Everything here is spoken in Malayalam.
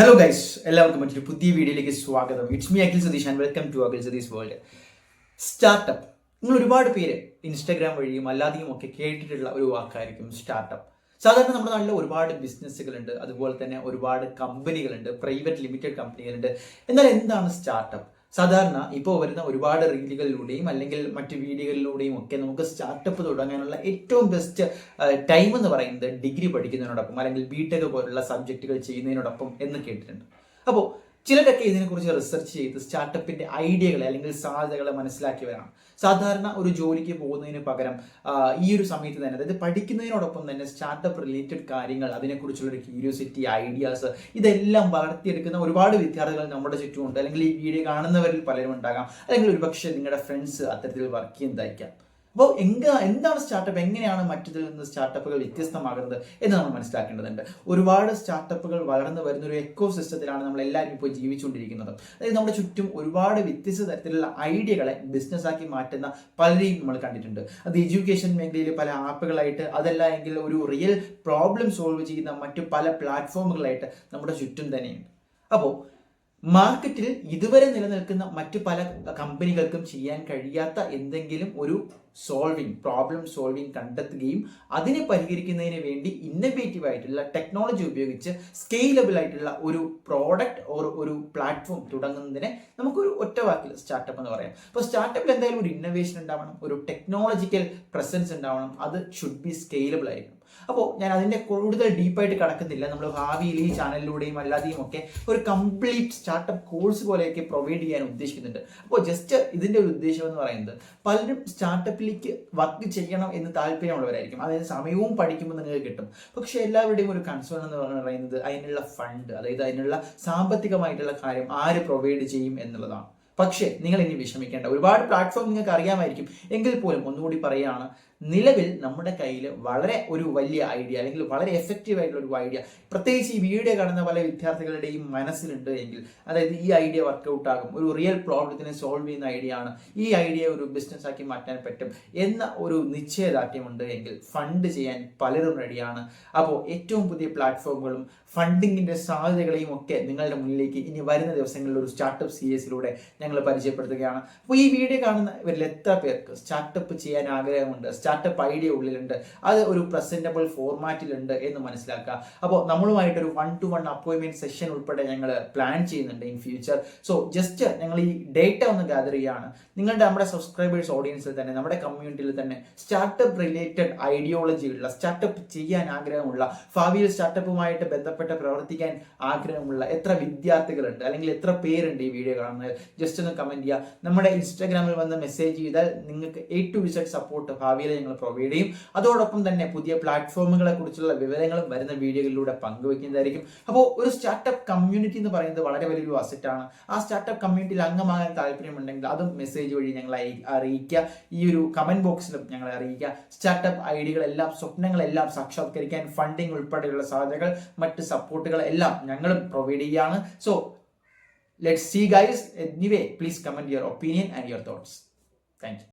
ഹലോ ഗൈസ് എല്ലാവർക്കും മറ്റൊരു പുതിയ വീഡിയോയിലേക്ക് സ്വാഗതം. It's me Akhil Satheesh and welcome to Akhil Satheesh world startup നിങ്ങൾ ഒരുപാട് പേര് ഇൻസ്റ്റാഗ്രാം വഴിയും അല്ലാതെയും ഒക്കെ കേട്ടിട്ടുള്ള ഒരു വാക്കായിരിക്കും സ്റ്റാർട്ടപ്പ് സാധാരണ നമ്മുടെ നാട്ടിൽ ഒരുപാട് ബിസിനസ്സുകളുണ്ട് അതുപോലെ തന്നെ ഒരുപാട് കമ്പനികളുണ്ട് പ്രൈവറ്റ് ലിമിറ്റഡ് കമ്പനികളുണ്ട് എന്നാൽ എന്താണ് സ്റ്റാർട്ടപ്പ് സാധാരണ ഇപ്പോൾ വരുന്ന ഒരുപാട് റീലുകളിലൂടെയും അല്ലെങ്കിൽ മറ്റ് വീഡിയോകളിലൂടെയും ഒക്കെ നമുക്ക് സ്റ്റാർട്ടപ്പ് തുടങ്ങാനുള്ള ഏറ്റവും ബെസ്റ്റ് ടൈം എന്ന് പറയുന്നത് ഡിഗ്രി പഠിക്കുന്നതിനോടൊപ്പം അല്ലെങ്കിൽ ബിടെക് പോലുള്ള സബ്ജക്റ്റുകൾ ചെയ്യുന്നതിനോടൊപ്പം എന്ന് കേട്ടിട്ടുണ്ട്. അപ്പോൾ ചിലരൊക്കെ ഇതിനെക്കുറിച്ച് റിസർച്ച് ചെയ്ത് സ്റ്റാർട്ടപ്പിന്റെ ഐഡിയകളെ അല്ലെങ്കിൽ സാധ്യതകളെ മനസ്സിലാക്കിയവരാണ്. സാധാരണ ഒരു ജോലിക്ക് പോകുന്നതിന് പകരം ഈ ഒരു സമയത്ത് തന്നെ അതായത് പഠിക്കുന്നതിനോടൊപ്പം തന്നെ സ്റ്റാർട്ടപ്പ് റിലേറ്റഡ് കാര്യങ്ങൾ അതിനെക്കുറിച്ചുള്ള ഒരു ക്യൂരിയോസിറ്റി ഐഡിയാസ് ഇതെല്ലാം വളർത്തിയെടുക്കുന്ന ഒരുപാട് വിദ്യാർത്ഥികൾ നമ്മുടെ ചുറ്റുമുണ്ട്. അല്ലെങ്കിൽ ഈ വീഡിയോ കാണുന്നവരിൽ പലരും ഉണ്ടാകാം. അല്ലെങ്കിൽ ഒരുപക്ഷെ നിങ്ങളുടെ ഫ്രണ്ട്സ് അത്തരത്തിൽ വർക്ക് ചെയ്യുന്നതായിരിക്കാം. അപ്പോൾ എങ്ക എന്താണ് സ്റ്റാർട്ടപ്പ് എങ്ങനെയാണ് മറ്റതിൽ നിന്ന് സ്റ്റാർട്ടപ്പുകൾ വ്യത്യസ്തമാകുന്നത് എന്ന് നമ്മൾ മനസ്സിലാക്കേണ്ടതുണ്ട്. ഒരുപാട് സ്റ്റാർട്ടപ്പുകൾ വളർന്നു വരുന്ന ഒരു എക്കോ സിസ്റ്റത്തിലാണ് നമ്മൾ എല്ലാവരും ഇപ്പോൾ ജീവിച്ചുകൊണ്ടിരിക്കുന്നത്. അതായത് നമ്മുടെ ചുറ്റും ഒരുപാട് വ്യത്യസ്ത തരത്തിലുള്ള ഐഡിയകളെ ബിസിനസ്സാക്കി മാറ്റുന്ന പലരെയും നമ്മൾ കണ്ടിട്ടുണ്ട്. അത് എഡ്യൂക്കേഷൻ മേഖലയിൽ പല ആപ്പുകളായിട്ട് അതല്ല എങ്കിൽ ഒരു റിയൽ പ്രോബ്ലം സോൾവ് ചെയ്യുന്ന മറ്റു പല പ്ലാറ്റ്ഫോമുകളായിട്ട് നമ്മുടെ ചുറ്റും തന്നെയുണ്ട്. അപ്പോൾ മാർക്കറ്റിൽ ഇതുവരെ നിലനിൽക്കുന്ന മറ്റു പല കമ്പനികൾക്കും ചെയ്യാൻ കഴിയാത്ത എന്തെങ്കിലും ഒരു സോൾവിങ് പ്രോബ്ലം സോൾവിങ് കണ്ടെത്തുകയും അതിനെ പരിഹരിക്കുന്നതിന് വേണ്ടി ഇന്നവേറ്റീവ് ആയിട്ടുള്ള ടെക്നോളജി ഉപയോഗിച്ച് സ്കെയിലബിൾ ആയിട്ടുള്ള ഒരു പ്രോഡക്റ്റ് ഓർ ഒരു പ്ലാറ്റ്ഫോം തുടങ്ങുന്നതിനെ നമുക്കൊരു ഒറ്റ വാക്കിൽ സ്റ്റാർട്ടപ്പ് എന്ന് പറയാം. അപ്പോൾ സ്റ്റാർട്ടപ്പിൽ എന്തായാലും ഒരു ഇന്നോവേഷൻ ഉണ്ടാവണം ഒരു ടെക്നോളജിക്കൽ പ്രസൻസ് ഉണ്ടാവണം അത് ഷുഡ് ബി സ്കെയിലബിൾ ആയിരിക്കണം. അപ്പോൾ ഞാൻ അതിന്റെ കൂടുതൽ ഡീപ്പായിട്ട് കടക്കുന്നില്ല. നമ്മൾ ഭാവിയിൽ ഈ ചാനലിലൂടെയും അല്ലാതെയും ഒക്കെ ഒരു കംപ്ലീറ്റ് സ്റ്റാർട്ടപ്പ് കോഴ്സ് പോലെയൊക്കെ പ്രൊവൈഡ് ചെയ്യാൻ ഉദ്ദേശിക്കുന്നുണ്ട്. അപ്പോൾ ജസ്റ്റ് ഇതിന്റെ ഒരു ഉദ്ദേശം എന്ന് പറയുന്നത് പലരും സ്റ്റാർട്ടപ്പിലേക്ക് വർക്ക് ചെയ്യണം എന്ന് താല്പര്യമുള്ളവരായിരിക്കും. അതായത് സമയവും പഠിക്കുമ്പോൾ നിങ്ങൾക്ക് കിട്ടും. പക്ഷേ എല്ലാവരുടെയും ഒരു കൺസേൺ എന്ന് പറയുന്നത് അതിനുള്ള ഫണ്ട് അതായത് അതിനുള്ള സാമ്പത്തികമായിട്ടുള്ള കാര്യം ആര് പ്രൊവൈഡ് ചെയ്യും എന്നുള്ളതാണ്. പക്ഷേ നിങ്ങൾ ഇനി വിഷമിക്കേണ്ട. ഒരുപാട് പ്ലാറ്റ്ഫോം നിങ്ങൾക്ക് അറിയാമായിരിക്കും. എങ്കിൽ പോലും ഒന്നുകൂടി പറയുകയാണ് നിലവിൽ നമ്മുടെ കയ്യിൽ വളരെ ഒരു വലിയ ഐഡിയ അല്ലെങ്കിൽ വളരെ എഫക്റ്റീവ് ആയിട്ടുള്ള ഒരു ഐഡിയ പ്രത്യേകിച്ച് ഈ വീഡിയോ കാണുന്ന പല വിദ്യാർത്ഥികളുടെയും മനസ്സിലുണ്ട് എങ്കിൽ അതായത് ഈ ഐഡിയ വർക്കൗട്ട് ആകും. ഒരു റിയൽ പ്രോബ്ലത്തിനെ സോൾവ് ചെയ്യുന്ന ഐഡിയ ആണ്. ഈ ഐഡിയ ഒരു ബിസിനസ് ആക്കി മാറ്റാൻ പറ്റും എന്ന ഒരു നിശ്ചയദാർഢ്യമുണ്ട് എങ്കിൽ ഫണ്ട് ചെയ്യാൻ പലരും റെഡിയാണ് അപ്പോൾ ഏറ്റവും പുതിയ പ്ലാറ്റ്ഫോമുകളും ഫണ്ടിങ്ങിന്റെ സാധ്യതകളെയും ഒക്കെ നിങ്ങളുടെ മുന്നിലേക്ക് ഇനി വരുന്ന ദിവസങ്ങളിൽ ഒരു സ്റ്റാർട്ടപ്പ് സീരീസിലൂടെ ഞങ്ങൾ പരിചയപ്പെടുത്തുകയാണ്. അപ്പോൾ ഈ വീഡിയോ കാണുന്ന ഇവരിൽ എത്ര പേർക്ക് സ്റ്റാർട്ടപ്പ് ചെയ്യാൻ ആഗ്രഹമുണ്ട് സ്റ്റാർട്ടപ്പ് ഐഡിയ ഉള്ളിലുണ്ട് അത് ഒരു പ്രസന്റബിൾ ഫോർമാറ്റിലുണ്ട് എന്ന് മനസ്സിലാക്കുക. അപ്പോൾ നമ്മളുമായിട്ട് ഒരു വൺ ടു വൺ അപ്പോയിൻമെന്റ് സെഷൻ ഉൾപ്പെടെ ഞങ്ങൾ പ്ലാൻ ചെയ്യുന്നുണ്ട് ഇൻ ഫ്യൂച്ചർ സോ ജസ്റ്റ് ഞങ്ങൾ ഈ ഡേറ്റ ഒന്ന് ഗ്യാദർ ചെയ്യുകയാണ് നിങ്ങളുടെ നമ്മുടെ സബ്സ്ക്രൈബേഴ്സ് ഓഡിയൻസിൽ തന്നെ നമ്മുടെ കമ്മ്യൂണിറ്റിയിൽ തന്നെ സ്റ്റാർട്ടപ്പ് റിലേറ്റഡ് ഐഡിയോളജി ഉള്ള സ്റ്റാർട്ടപ്പ് ചെയ്യാൻ ആഗ്രഹമുള്ള ഭാവിയിൽ സ്റ്റാർട്ടപ്പുമായിട്ട് ബന്ധപ്പെട്ട് പ്രവർത്തിക്കാൻ ആഗ്രഹമുള്ള എത്ര വിദ്യാർത്ഥികളുണ്ട് അല്ലെങ്കിൽ എത്ര പേരുണ്ട് ഈ വീഡിയോ കാണുന്നത് ജസ്റ്റ് ഒന്ന് കമന്റ് ചെയ്യുക നമ്മുടെ ഇൻസ്റ്റാഗ്രാമിൽ വന്ന് മെസ്സേജ് ചെയ്താൽ നിങ്ങൾക്ക് എ ടു വിസഡ് സപ്പോർട്ട് ഭാവിയിൽ ഞങ്ങൾ പ്രൊവൈഡ് ചെയ്യും. അതോടൊപ്പം തന്നെ പുതിയ പ്ലാറ്റ്ഫോമുകളെ കുറിച്ചുള്ള വിവരങ്ങളും വരുന്ന വീഡിയോകളിലൂടെ പങ്കുവയ്ക്കുന്നതായിരിക്കും. അപ്പോൾ ഒരു സ്റ്റാർട്ടപ്പ് കമ്മ്യൂണിറ്റി എന്ന് പറയുന്നത് വളരെ വലിയൊരു അസറ്റാണ് ആ സ്റ്റാർട്ടപ്പ് കമ്മ്യൂണിറ്റിയിൽ അംഗമാകാൻ താല്പര്യമുണ്ടെങ്കിൽ അതും മെസ്സേജ് വഴി ഞങ്ങളെ അറിയിക്കുക. ഈ ഒരു കമന്റ് ബോക്സിലും ഞങ്ങളെ അറിയിക്കുക. സ്റ്റാർട്ടപ്പ് ഐഡിയകളെല്ലാം സ്വപ്നങ്ങളെല്ലാം സാക്ഷാത്കരിക്കാൻ ഫണ്ടിങ് ഉൾപ്പെടെയുള്ള സാധ്യതകൾ മറ്റ് സപ്പോർട്ടുകൾ എല്ലാം ഞങ്ങളും പ്രൊവൈഡ് ചെയ്യുകയാണ്. So Let's see guys. Anyway, please comment your opinion and your thoughts. Thank you.